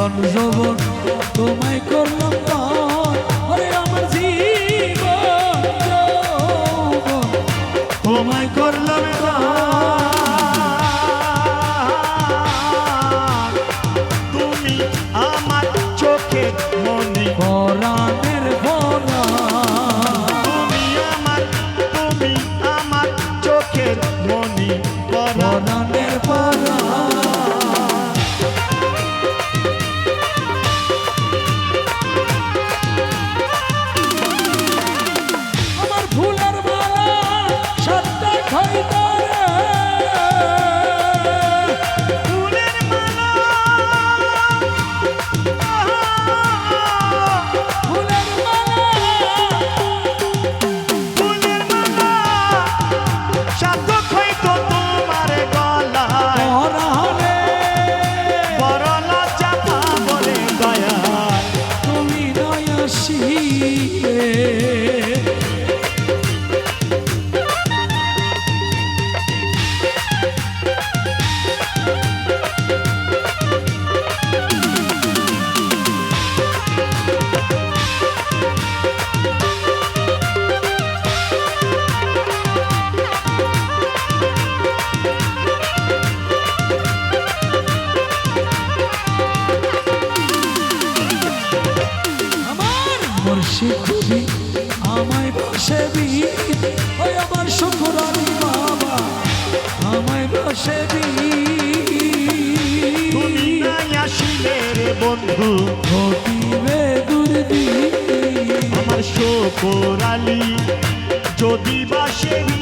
Yalnız ol. ভালোবাসি আমায় বসেবি ওই আমার সুন্দরানি বাবা। আমায় বসেবি বন্ধু। ঘটিবে দুর্দি আমার শোকর আলী যদি বাসেবি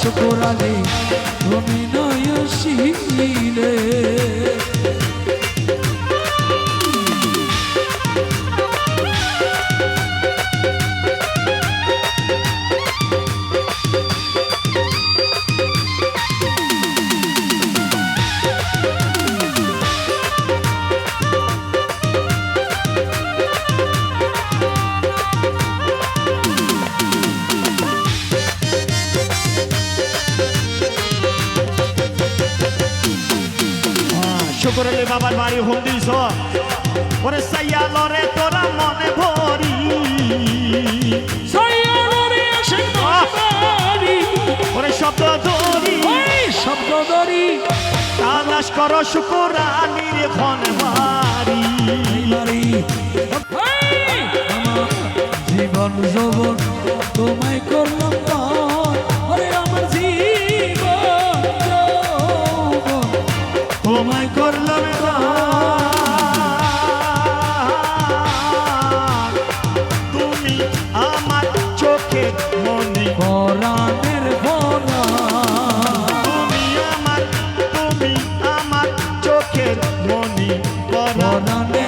শুকুরালি তুমি না শুকরলে বাবার বাড়ি হোম দিস ওরে সাইয়ালরে তোরা মনে ভরি ওরে শব্দ ধরি। শব্দ ধরি। তালাশ কর শুকরানির জীবন যৌবন তোমায় করলাম money, but money.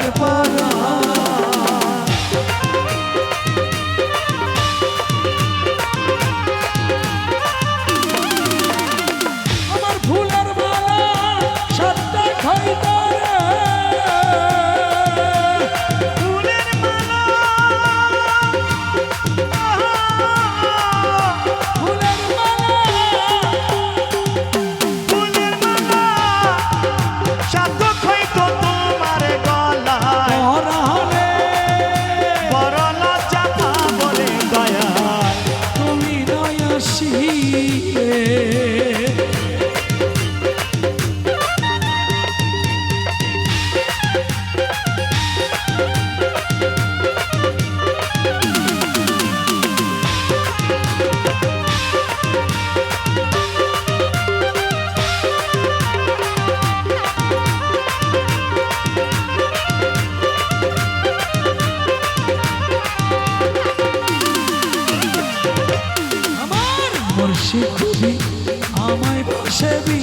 সেবি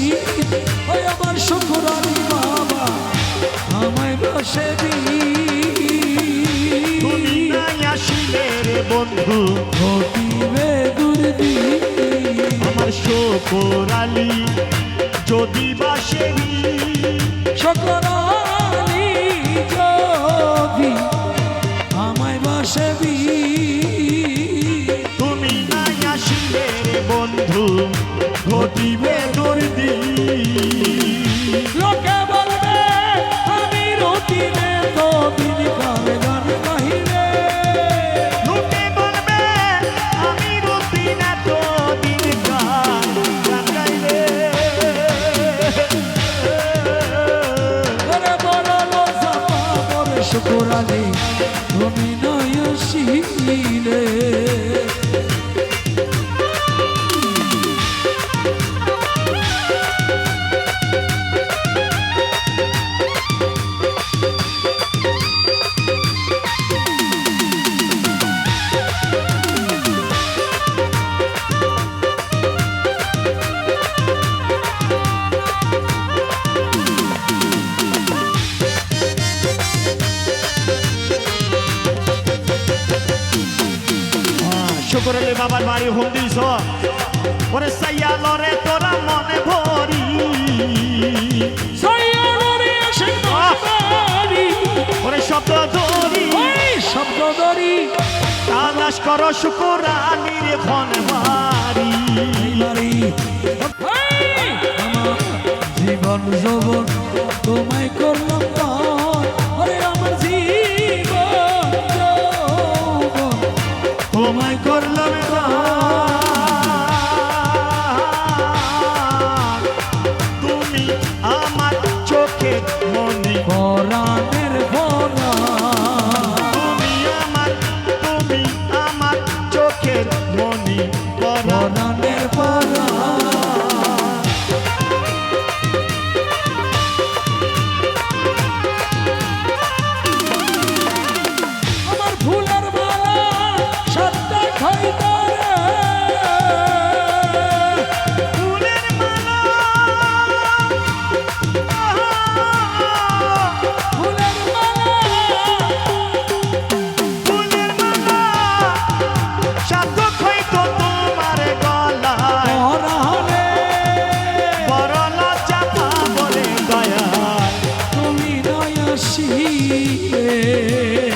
ওই আমার সুন্দরানি বাবা আমায় সেবি তুমি নাই আসিলে রে বন্ধু ঘটিবে দুর্দি আমার শোকর আলী, যদি বা সেবি শোকর করলে বাবার বাড়ি হোম দিস ওরে সাইয়ালরে তোরা মনে ভরি শব্দ ধরি। শব্দ ধরি। তালাশ কর শুকুরানির ফোন জীবন যৌবন তোমায় করল নামে হইবে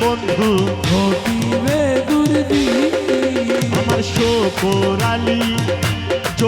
বন্ধু আমার শোকর আলী